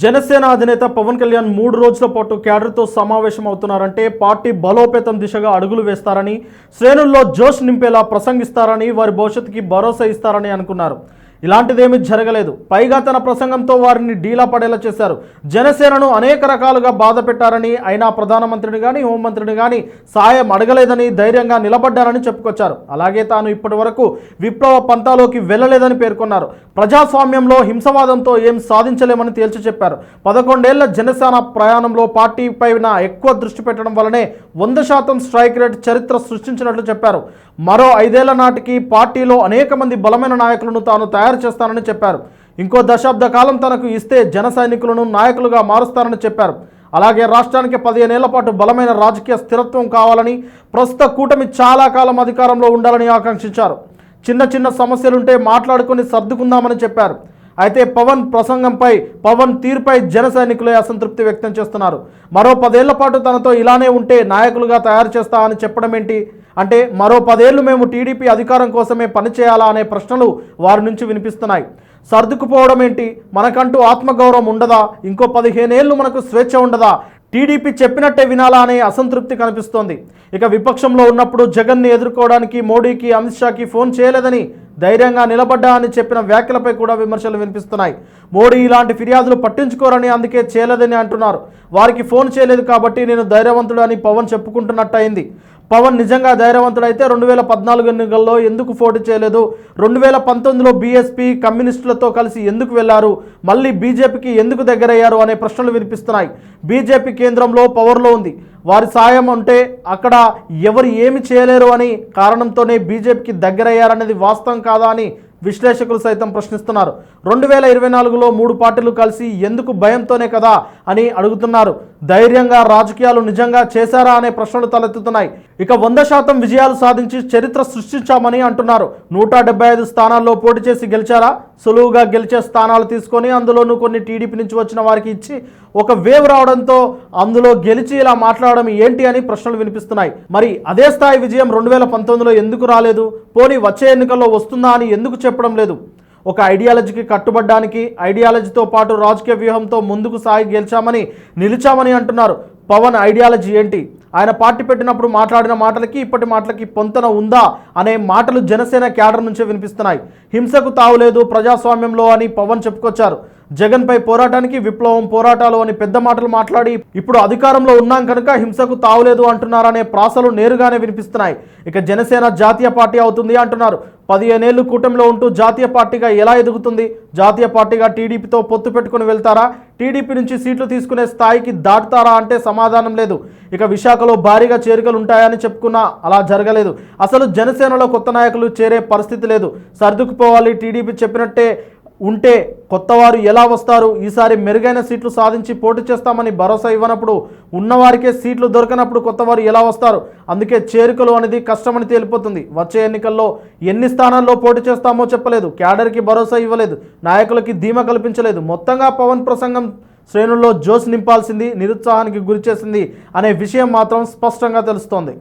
జనసేన అధినేత పవన్ కళ్యాణ్ మూడు రోజుల పాటు క్యాడర్తో సమావేశం అవుతున్నారంటే పార్టీ బలోపేతం దిశగా అడుగులు వేస్తారని శ్రేణుల్లో జోష్ నింపేలా ప్రసంగిస్తారని వారి భవిష్యత్తుకి భరోసా ఇస్తారని అనుకున్నారు. ఇలాంటిదేమీ జరగలేదు. పైగా తన ప్రసంగంతో వారిని డీలా పడేలా చేశారు. జనసేనను అనేక రకాలుగా బాధ పెట్టారని అయినా ప్రధానమంత్రిని కానీ హోంమంత్రిని కానీ సాయం అడగలేదని ధైర్యంగా నిలబడ్డారని చెప్పుకొచ్చారు. అలాగే తాను ఇప్పటి వరకు విప్లవ పంతాలోకి వెళ్ళలేదని పేర్కొన్నారు. ప్రజాస్వామ్యంలో హింసవాదంతో ఏం సాధించలేమని తేల్చి చెప్పారు. పదకొండేళ్ళ జనసేన ప్రయాణంలో పార్టీ పైన ఎక్కువ దృష్టి పెట్టడం వలనే వంద శాతం స్ట్రైక్ రేట్ చరిత్ర సృష్టించినట్లు చెప్పారు. మరో ఐదేళ్ళ నాటికి పార్టీలో అనేక మంది బలమైన నాయకులను తాను తయారు చేస్తానని చెప్పారు. ఇంకో దశాబ్ద కాలం తనకు ఇస్తే జన సైనికులను నాయకులుగా మారుస్తారని చెప్పారు. అలాగే రాష్ట్రానికి పదిహేనేళ్ళ పాటు బలమైన రాజకీయ స్థిరత్వం కావాలని ప్రస్తుత కూటమి చాలా కాలం అధికారంలో ఉండాలని ఆకాంక్షించారు. చిన్న చిన్న సమస్యలుంటే మాట్లాడుకొని సర్దుకుందామని చెప్పారు. అయితే పవన్ ప్రసంగంపై పవన్ తీరుపై జన సైనికులే అసంతృప్తి వ్యక్తం చేస్తున్నారు. మరో పదేళ్ళ పాటు తనతో ఇలానే ఉంటే నాయకులుగా తయారు చేస్తా అని చెప్పడం ఏంటి అంటే మరో పదేళ్ళు మేము టీడీపీ అధికారం కోసమే పనిచేయాలా అనే ప్రశ్నలు వారి నుంచి వినిపిస్తున్నాయి. సర్దుకుపోవడం ఏంటి? మనకంటూ ఆత్మగౌరవం ఉండదా? ఇంకో పదిహేనేళ్ళు మనకు స్వేచ్ఛ ఉండదా? టీడీపీ చెప్పినట్టే వినాలా అనే అసంతృప్తి కనిపిస్తోంది. ఇక విపక్షంలో ఉన్నప్పుడు జగన్ని ఎదుర్కోవడానికి మోడీకి అమిత్ షాకి ఫోన్ చేయలేదని ధైర్యంగా నిలబడ్డా అని చెప్పిన వ్యాఖ్యలపై కూడా విమర్శలు వినిపిస్తున్నాయి. మోడీ ఇలాంటి ఫిర్యాదులు పట్టించుకోరని అందుకే చేయలేదని అంటున్నారు. వారికి ఫోన్ చేయలేదు కాబట్టి నేను ధైర్యవంతుడు అని పవన్ చెప్పుకుంటున్నట్టయింది. పవన్ నిజంగా ధైర్యవంతుడైతే రెండు వేల పద్నాలుగు ఎన్నికల్లో ఎందుకు పోటీ చేయలేదు? రెండు వేల పంతొమ్మిదిలో బీఎస్పీ కమ్యూనిస్టులతో కలిసి ఎందుకు వెళ్ళారు మళ్ళీ బీజేపీకి ఎందుకు దగ్గరయ్యారు అనే ప్రశ్నలు వినిపిస్తున్నాయి. బీజేపీ కేంద్రంలో పవర్లో ఉంది. వారి సాయం ఉంటే అక్కడ ఎవరు ఏమి చేయలేరు అని కారణంతోనే బీజేపీకి దగ్గరయ్యారనేది వాస్తవం కాదా అని విశ్లేషకులు సైతం ప్రశ్నిస్తున్నారు. రెండు వేల ఇరవై నాలుగులో మూడు పార్టీలు కలిసి ఎందుకు భయంతోనే కదా అని అడుగుతున్నారు. ధైర్యంగా రాజకీయాలు నిజంగా చేశారా అనే ప్రశ్నలు తలెత్తుతున్నాయి. ఇక వంద శాతం విజయాలు సాధించి చరిత్ర సృష్టించామని అంటున్నారు. నూట డెబ్బై ఐదు స్థానాల్లో పోటీ చేసి గెలిచారా? సులువుగా గెలిచే స్థానాలు తీసుకొని అందులోనూ కొన్ని టీడీపీ నుంచి వచ్చిన వారికి ఇచ్చి ఒక వేవ్ రావడంతో అందులో గెలిచి ఇలా మాట్లాడడం ఏంటి అని ప్రశ్నలు వినిపిస్తున్నాయి. మరి అదే స్థాయి విజయం రెండు వేల పంతొమ్మిదిలో ఎందుకు రాలేదు? పోనీ వచ్చే ఎన్నికల్లో వస్తుందా అని ఎందుకు చెప్పడం లేదు? ఒక ఐడియాలజీకి కట్టుబడ్డానికి ఐడియాలజీతో పాటు రాజకీయ వ్యూహంతో ముందుకు సాగి గెలిచామని నిలిచామని అంటున్నారు. పవన్ ఐడియాలజీ ఏంటి? ఆయన పార్టీ పెట్టినప్పుడు మాట్లాడిన మాటలకి ఇప్పటి మాటలకి పొంతన ఉందా అనే మాటలు జనసేన క్యాడర్ నుంచే వినిపిస్తున్నాయి. హింసకు తావులేదు ప్రజాస్వామ్యంలో అని పవన్ చెప్పుకొచ్చారు. జగన్పై పోరాటానికి విప్లవం పోరాటాలు అని పెద్ద మాటలు మాట్లాడి ఇప్పుడు అధికారంలో ఉన్నాం కనుక హింసకు తావులేదు అంటున్నారనే ప్రాసలు నేరుగానే వినిపిస్తున్నాయి. ఇక జనసేన జాతీయ పార్టీ అవుతుంది అంటున్నారు. పదిహేనేళ్ళు కూటమిలో ఉంటూ జాతీయ పార్టీగా ఎలా ఎదుగుతుంది? జాతీయ పార్టీగా టీడీపీతో పొత్తు పెట్టుకుని వెళ్తారా? టీడీపీ నుంచి సీట్లు తీసుకునే స్థాయికి దాటుతారా అంటే సమాధానం లేదు. ఇక విశాఖలో భారీగా చేరికలు ఉంటాయని చెప్పుకున్నా అలా జరగలేదు. అసలు జనసేనలో కొత్త నాయకులు చేరే పరిస్థితి లేదు. సర్దుకుపోవాలి టీడీపీ చెప్పినట్టే ఉంటే కొత్తవారు ఎలా వస్తారు? ఈసారి మెరుగైన సీట్లు సాధించి పోటీ చేస్తామని భరోసా ఇవ్వనప్పుడు ఉన్నవారికే సీట్లు దొరకనప్పుడు కొత్తవారు ఎలా వస్తారు? అందుకే చేరికలు అనేది కష్టమని తేలిపోతుంది. వచ్చే ఎన్నికల్లో ఎన్ని స్థానాల్లో పోటీ చేస్తామో చెప్పలేదు. క్యాడర్కి భరోసా ఇవ్వలేదు. నాయకులకి ధీమా కల్పించలేదు. మొత్తంగా పవన్ ప్రసంగం శ్రేణుల్లో జోష్ నింపాల్సింది నిరుత్సాహానికి గురిచేసింది అనే విషయం మాత్రం స్పష్టంగా తెలుస్తోంది.